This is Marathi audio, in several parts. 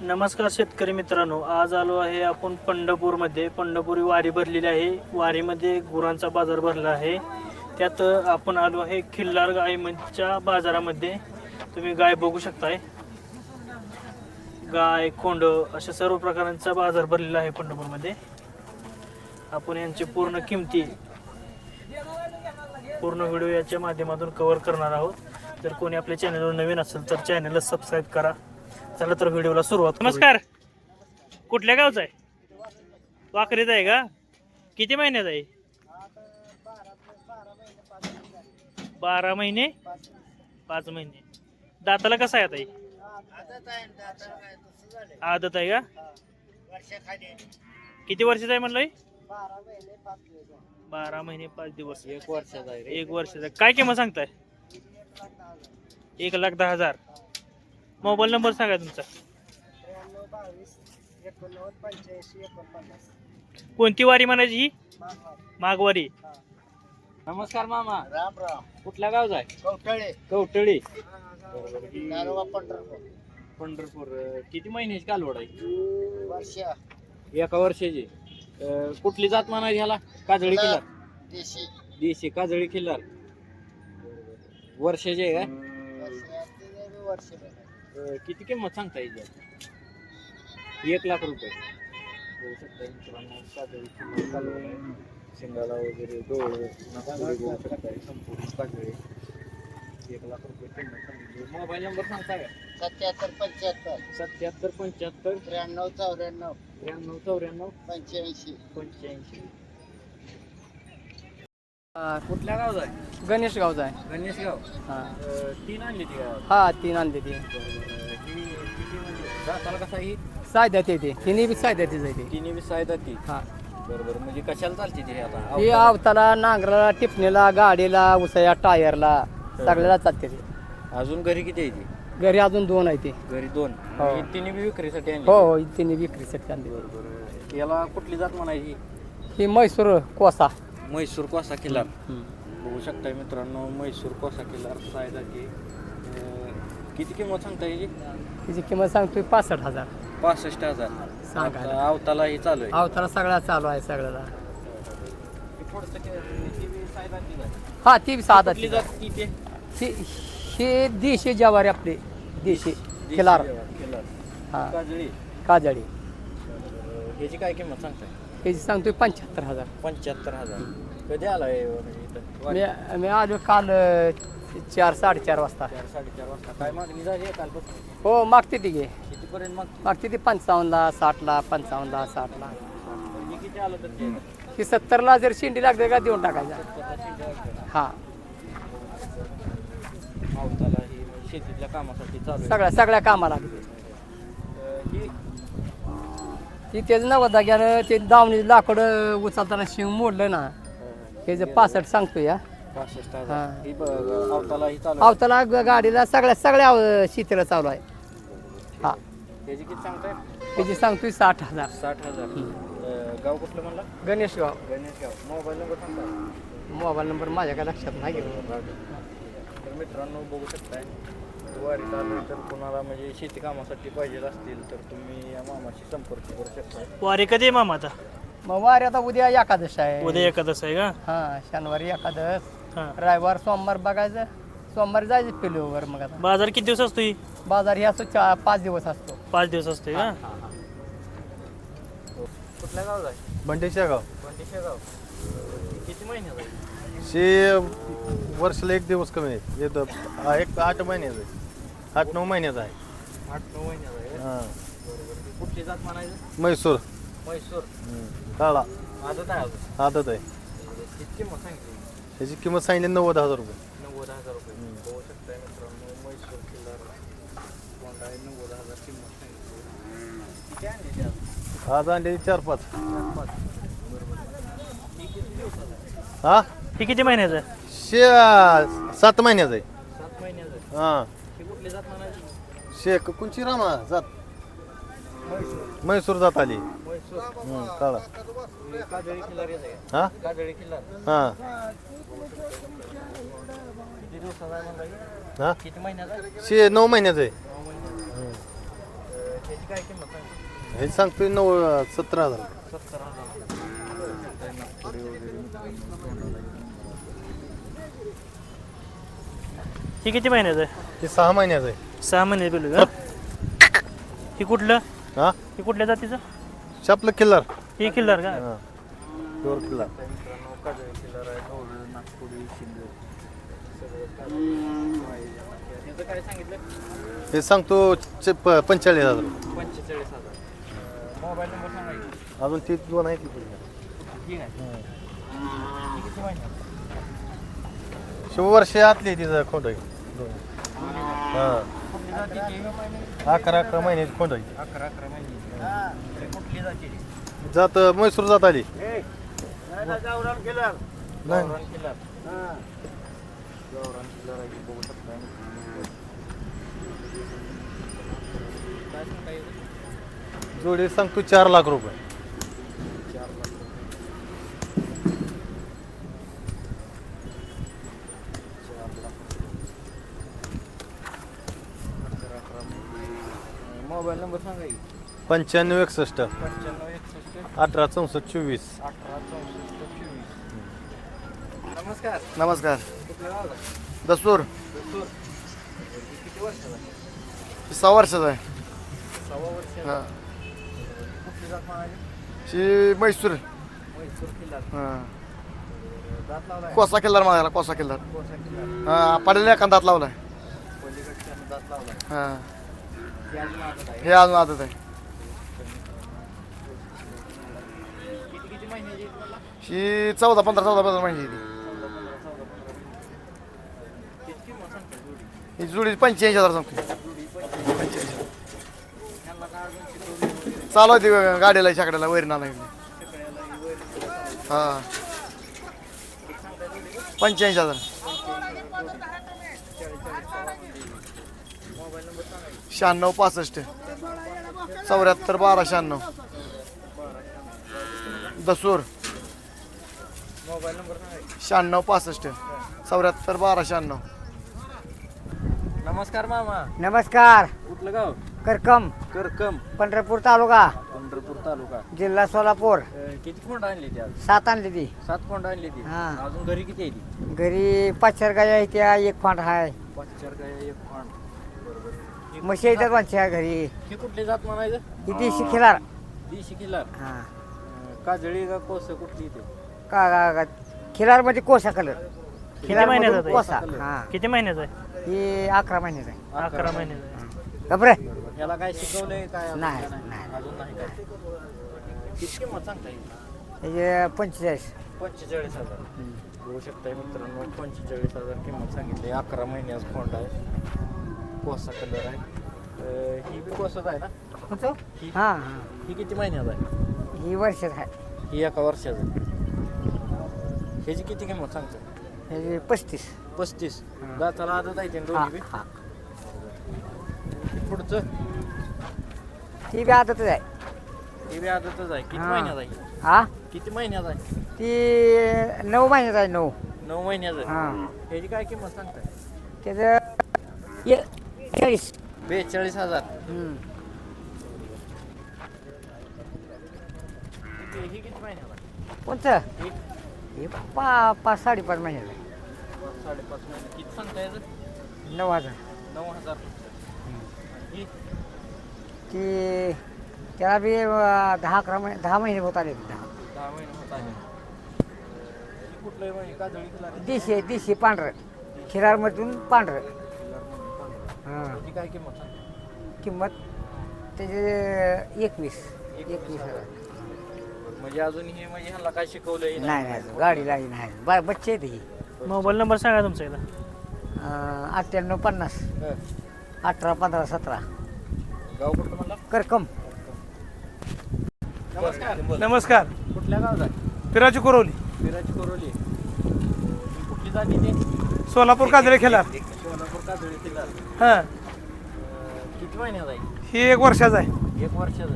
नमस्कार शेतकरी मित्रांनो आज आलो आहे आपण पंढरपूरमध्ये. पंढरपुरी वारी भरलेली आहे. वारीमध्ये गुरांचा बाजार भरला आहे. त्यात आपण आलो आहे खिल्लार गायच्या बाजारामध्ये. तुम्ही गाय बघू शकताय. गाय कोंड अशा सर्व प्रकारांचा बाजार भरलेला आहे पंढरपूरमध्ये. आपण यांची पूर्ण किमती पूर्ण व्हिडिओ याच्या माध्यमातून कव्हर करणार आहोत. जर कोणी आपल्या चॅनलवर नवीन असेल तर चॅनलला सबस्क्राईब करा. चला तर व्हिडिओला सुरुवात नमस्कार. कुठल्या गावचा आहे? वाकरीचा आहे का? किती महिन्याचा आहे? बारा महिने? पाच महिने. दाताला कसा आहे आता हे? आदत आहे का? किती वर्षाचा आहे म्हणलं हे? बारा महिने पाच दिवस. एक वर्षाचा आहे एक वर्षाचा. काय किंमत सांगताय? एक लाख दहा हजार. मोबाईल नंबर सांगा तुमचा. कोणती वारी म्हणायची ही? माघवारी नमस्कार मामा. राम राम. कुठल्या गावचा आहे? कवठळे. कवटळी नारोबा पंढरपूर. पंढरपूर. अं, किती महिन्याची कालवड आहे? वर्ष. एका वर्षाची. अं, कुठली जात म्हणायची ह्याला? काजळी किल्लार. देशी. देशी काजळी किल्लार. वर्षाची आहे का? वर्ष वर्ष अं, किती किंमत सांगता येईल? एक लाख रुपये. बघू शकता मित्रांनो, काजळी किल्लार कालवड आहे. शिंगाला वगैरे डोळ नागपुरी बघू शकता संपूर्ण काजळी. एक लाख रुपये किंमत सांगितली. मोबाईल नंबर सांगता का? सत्याहत्तर पंच्याहत्तर. सत्याहत्तर पंच्याहत्तर. त्र्याण्णव चौऱ्याण्णव. त्र्याण्णव चौऱ्याण्णव. पंच्याऐंशी. पंच्याऐंशी. कुठल्या गावचा आहे? गणेश गावचा आहे. गणेश गाव. हा. तीन आणली ती गाव. हा तीन आणली ती. किती म्हणजे? कसा ही? येते तिन्ही बी सायद्यातच आहे ती. तिन्ही बी सायदा ती. हा. बरोबर म्हणजे कशाला चालते ती आता? ही आवताला नांगराला टिपणीला गाडीला उसया टायरला सगळ्याला चालते ती. अजून घरी किती आहे ती? घरी अजून दोन आहे ती. घरी दोन. हो. ही तिन्ही बी विक्रीसाठी आणली हो हो तिन्ही विक्रीसाठी आणली. बरोबर याला कुठली जात म्हणायची? ही म्हैसूर कोसा. म्हैसूर कोसा हम्म. बघू शकता मित्रांनो म्हैसूर कोसा किल्लार सायदाची अं, किती किंमत सांगता याची? तिची किंमत सांगतोय पासष्ट हजार. पासष्ट हजार. सांगा. आता अवताला ही चालू आहे. आवताला सगळा चालू आहे सगळ्याला. के-. हा ती बी साधा कुठली जात ती ते? ती हे देशी जवारी आपली. देशी. खिलार हा. काजळी. काजळी. याची काय किंमत सांगताय? त्याची सांगतोय पंच्याहत्तर हजार. पंच्याहत्तर हजार. कधी वारी? मी मी आलो काल अ, चार साडेचार वाजता. चार साडेचार वाजता. काय मागणी झाली आहे कालपासून? हो मागते ती घे कितीपर्यंत मागते? ती पंचावन्नला साठला पंचावन्नला साठला. हे किती आलं तर ते? सत्तरला जर शेंडी लागते का देऊन टाकायचा. हा शेतीतल्या कामासाठी चालू आहे. सगळ्या सगळ्या कामाला लागते. अं, ही ती तेच नव्वद जाग्यानं ते दावणी लाकड उचलताना शिंग मोडलं ना हे जे पासष्ट सांगतो या पासष्ट हा. हजार. ही. ब- अवताला ही चालू आहे. आवताला ग- गाडीला सगळ्या सगळ्या अ, शेतीला चालू आहे. हा. त्याची किती सांगताय? त्याची सांगतोय साठ हजार. साठ हजार. अं, गाव कुठलं म्हणलं? गणेशगाव. गणेश गाव मोबाईल नंबर सांगता मोबाईल नंबर माझ्या काय लक्षात नाही. तर मित्रांनो बघू शकताय. वारी चालू तर कोणाला म्हणजे शेती कामासाठी पाहिजे असतील तर तुम्ही या मामाशी संपर्क करू शकता. वारी कधी आहे मामा आता मग वारी आता उद्या एकादश आहे. उद्या एकादश आहे का? हा शनिवारी एकादश हा. रविवार सोमवार बघायचं. सोमवारी जायचं पिलोवर मग आता. बाजार किती दिवस असतो ही बाजार ही असतो चा पाच दिवस असतो. पाच दिवस असते का? कुठल्या गाव आहे? बंडेच्या गाव. पंडिशा गाव. किती महिन्यात आहे? शे वर्षाला एक दिवस कमी आहे. येतं हा, एक आठ महिन्याचं आहे. आठ नऊ महिन्याचा आहे. आठ नऊ महिन्यात आहे. का? हां. बरोबर ती कुठली जात म्हणायचं? म्हैसूर. म्हैसूर. काळा. आदत आहे अजून. आदत आहे. किती किंमत सांगितली. त्याची किंमत सांगितली नव्वद हजार रुपये. नव्वद हजार रुपये. शकताय मित्रांनो म्हैसूर किल्लार कोंडा आहे नव्वद हजार किंमत सांगितली. किती आणली ती आज? आज आणले चार पाच. चार पाच. बरोबर. ही किती दिवसाला आहे? हा? ही किती महिन्याचं आहे? शे सात महिन्याचं आहे. सात महिन्याचं आहे. हां. ही कुठली जात म्हणायची शेख कोणची रामा जात. म्हैसूर जात आली. म्हैसूर. हम्म, काळा. ही काजळी किल्लार येते का हा? काजळी किल्लार हां. किती दिवसाचा आहे म्हणला की? हा? किती महिन्याचा आहे? शे नऊ महिन्याचं आहे. नऊ महिन्याचा. अं, याची काय किंमत सांगितली हे सांगतोय नऊ सतरा हजार. सत्तर हजार. ही किती महिन्याचं आहे? हे सहा महिन्याचं आहे. सहा महिने पिलू का? ही कुठलं? हा? ही कुठल्या जातीचं? शापलं किल्लार. ही किल्लार का? हा. प्युअर किल्लार. हे सांगतो चे- प- पंचेचाळीस हजार. पंचेचाळीस हजार. मोबाईल नंबर सांगा की. अजून ती दोन आहे ती पुढे. ठीक आहे. ही किती महिन्यात शंभर वर्ष आतली आहे तिचं खोंड आहे हां. अकरा अकरा महिन्याची खोंड आहे अकरा जात म्हैसूर जात आली. नाही. जोडी सांगतो चार लाख रुपये चार लाख चार लाख अकरा अकरा मोबाईल नंबर सांगा की. पंच्याण्णव एकसष्ट. पंच्याण्णव एकसष्ट. अठरा चौसष्ट चोवीस. अठरा चौसष्ट चोवीस. नमस्कार. नमस्कार. दसूर दत्तूर. किती वर्षाचा आहे? सहा वर्षाचा आहे. सव्वा वर्ष हा. कुठली जात म्हणाली? शी म्हैसूर. म्हैसूर किल्ला. हा. दात लावलाय? कोसा किल्लार मागायला कोसा किल्लार कोसा किल्ला. हा पडलेल्या एका दात लावलाय. पलीकडच्या दात लावलाय. हा ते अजून आदत आहे हे अजून आदत आहे. ही चौदा पंधरा चौदा पंधरा महिने ती. ही जुडी पंच्याऐंशी हजार सांगतो चालू होती गाडीला शाकड्याला वैरण आला हा. पंच्याऐंशी हजार मोबाईल नंबर सांगा की. शहाण्णव पासष्ट. चौऱ्याहत्तर बारा शहाण्णव. दसूर. शहाण्णव पासष्ट. चौऱ्याहत्तर बारा शहाण्णव. नमस्कार मामा. नमस्कार. कुठलं गाव? करकम. करकम. पंढरपूर तालुका. पंढरपूर तालुका. जिल्हा सोलापूर. अं, किती खोंड आणली ती आज? सात आणली ती. सात खोंड आणली ती. हा. अजून घरी किती आहे ती? घरी पाच चार गाय आहे त्या एक फांड आहे पाच चार काय एक ही म्हशी येतात माझ्या घरी. ही कुठली जात म्हणायचं? ही देशी खिलार. देशी किल्लार हा. अं, काजळी का कोस कुठली इथे का का- का? खिलार म्हणजे कोसा कलर खिलार महिन्याचा आहे? कोसा. हा. किती महिन्याचं आहे? ही अकरा महिन्याचा आहे. अकरा महिन्याचं आहे गबरे ह्याला काय शिकवलंय काय अजून नाही, काय नाही. अजून नाही काय? किती किंमत सांगता येईल? त्याचे पंचेचाळीस. पंचेचाळीस हजार. बघू शकताय मित्रांनो पंचेचाळीस हजार किंमत सांगितली. अकरा महिन्याचा खोंड आहे. कोसा कलर आहे. अं, ही बी कोसाच आहे ना? ही हा हा. ही किती महिन्याचा आहे? ही वर्षात आहे. ही एका वर्षाचं ह्याची किती किंमत सांगतो? ह्याचे पस्तीस. पस्तीस. हा. दाताला आदत आहे ते हा दोन्ही बी? हा. पुढचं? ती बी आदतच आहे. ही बी आदतच आहे. किती हा. महिन्याचा आहे? हा? किती महिन्याचा आहे? ती नऊ महिन्याचा आहे नऊ. नऊ महिन्याचा आहे. हा. ह्याची काय किंमत सांगताय? त्याचं ये- चाळीस बेचाळीस हजार. ही किती महिन्याला आहे? कोणतं? ही हे पा पाच साडेपाच महिन्याचा आहे साडेपाच महिने किती सांगता याचं नऊ हजार. नऊ हजार ही ती त्याला बी अं, दहा अकरा महिने दहा महिने होत आले दहा दहा महिने होत आले ही काजळी देशी आहे देशी पांढरं. खिरारमधून पांढरं. हां. ही काय किंमत सांगता? किंमत त्याचे एकवीस. एकवीस हजार. म्हणजे अजून हे म्हणजे ह्याला काय शिकवलंय? नाही नाही गाडीलाही नाही बा बच्चे आहेत ही. मोबाईल नंबर सांगा तुमचा एकदा अं, अठ्ठ्याण्णव पन्नास. हं. अठरा पंधरा सतरा. गाव कुठलं म्हणला? करकम. नमस्कार. नमस्कार. कुठल्या गावात आहे पिराची कुरवली विराची कोरोली. कुठली जाती ते? सोलापूर काजळे किल्ला हां. अं, किती महिन्यात आहे? ही एक वर्षाचा आहे. एक वर्षाचं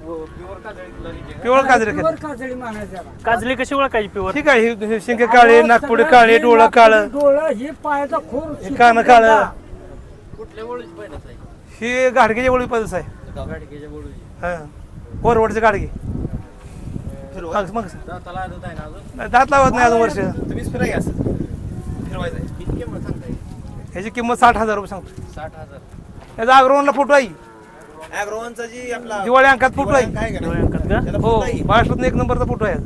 प्युअर काजळी पिवळ काजळे काजली कशी ओळखायची पिवर ठीक आहे ही- ही शिंगे काळे नागपुडी काळे डोळं काळं. डोळं हे पायाचा खोर हे कानं काळं. कुठल्या ओळीच पहिल्याच आहे? ही गाडगेच्या वळी पदच आहे. गाडगेच्या बोलूची हा. कोरवडचे गाडगे. मग. दाताला आदत आहे ना अजून? नाही, दात लावत नाही अजून वर्ष. तुम्हीच फिराय असं किती किंमत सांगताय? ह्याची किंमत साठ हजार रुपये सांगतो साठ हजार. त्याचा अग्रवनला फोटो आहे. जी आपला दिवाळी अंकात फोटो आहे. काय का डोळे अंकात का हो महाराष्ट्रात एक नंबरचा फोटो आहे.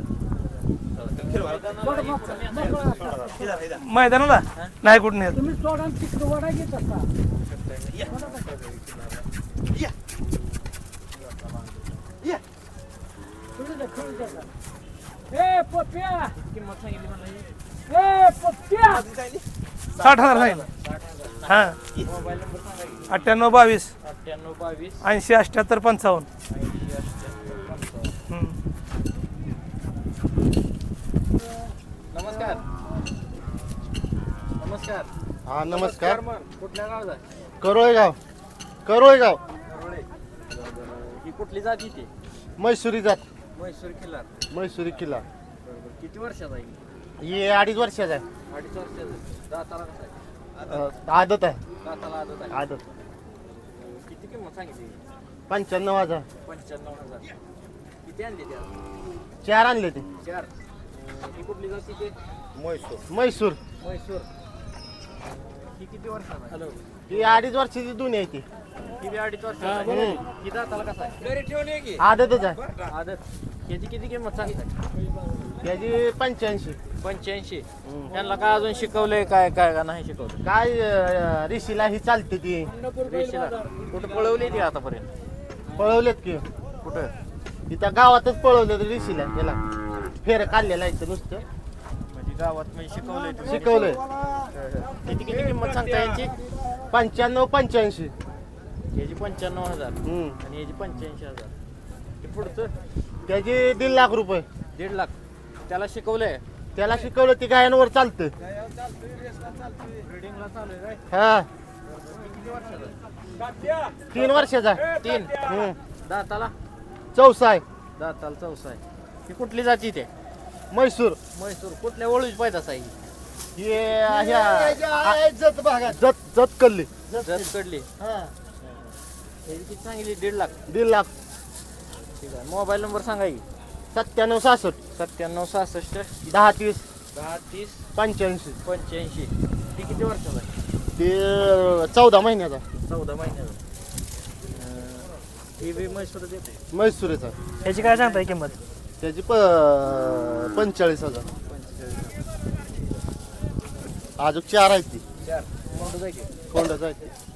मैदानाला? नाही कुठं नाही. तुम्ही सोडा तिकडे वडा घेत असता ए पप्प्या किंमत सांगितली पप्प्या साठ हजार सांगितलं हा. मोबाईल नंबर सांगा की अठ्ठ्याण्णव बावीस. अठ्ठ्याण्णव बावीस. ऐंशी अठ्ठ्याहत्तर पंचावन्न. हम्म. नमस्कार. नमस्कार. हा नमस्कार. मग. कुठल्या गावात आहे? करोळगाव. करोळगाव. करोळे ही कुठली जाती ती? मैसुरी जात. म्हैसूर किल्लार मैसुरी किल्ला. बरोबर किती वर्षाचा आहे? हे अडीच वर्षाचा आहे. अडीच वर्षाचा दाताला कसा आहे? अं, आदत आहे. दाताला आदत आहे. आदत. किती किंमत सांगितली? पंच्याण्णव हजार. पंच्याण्णव हजार. किती आणली त्या चार आणले ते. चार. ही कुठली जाती ते? मैसूर मैसूर म्हैसूर. ही किती वर्षाचा हॅलो. ही अडीच वर्षाची दोन्ही आहे ती. ही बी अडीच वर्षाचा हम्म. ही दाताला कसा आहे? आदतच आहे. आदत. याची किती किंमत सांगताय त्याची पंच्याऐंशी. पंच्याऐंशी. त्यांना काय अजून शिकवलंय काय काय का नाही शिकवलं? काय अं, रिशीला ही चालते ती. रेशीला कुठं पळवली ती आतापर्यंत? पळवलेत की. कुठं? इथं गावातच पळवले रिशीला त्याला फेर काढलेला इथं नुसतं. म्हणजे गावात म्हणजे शिकवलंय तुम्ही शिकवलंय. किती किती किंमत सांगता यांची? पंच्याण्णव पंच्याऐंशी. याची पंच्याण्णव हजार. हम्म. आणि याची पंच्याऐंशी हजार. हे पुढचं? त्याची दीड लाख रुपये. दीड लाख. त्याला शिकवलंय. त्याला शिकवलं ती गायांवर चालतं हा. तीन वर्षाचा तीन. हम्म. दाताला? चौसा आहे. दाताला चौसा आहे. ही कुठली जाती ते? म्हैसूर. म्हैसूर. कुठल्या वळूची पैदास आहे ही? ह्या जत भागात. जत जत कल्ली जत कडली याची किती सांगितली दीड लाख. दीड लाख. ठीक आहे. मोबाईल नंबर सांगा की सत्त्याण्णव सहासष्ट. सत्त्याण्णव सहासष्ट. दहा तीस. दहा तीस. पंच्याऐंशी. पंच्याऐंशी. ती किती वर्षाचा आहे? ते चौदा महिन्याचा. चौदा महिन्याचा. ही बी म्हैसूर देते म्हैसूरीचा. याची काय सांगताय किंमत? त्याची प पंचेचाळीस हजार. पंचेचाळीस अजून चार आहेत ती. चार. मोठं जायचे कोंडाचा आहे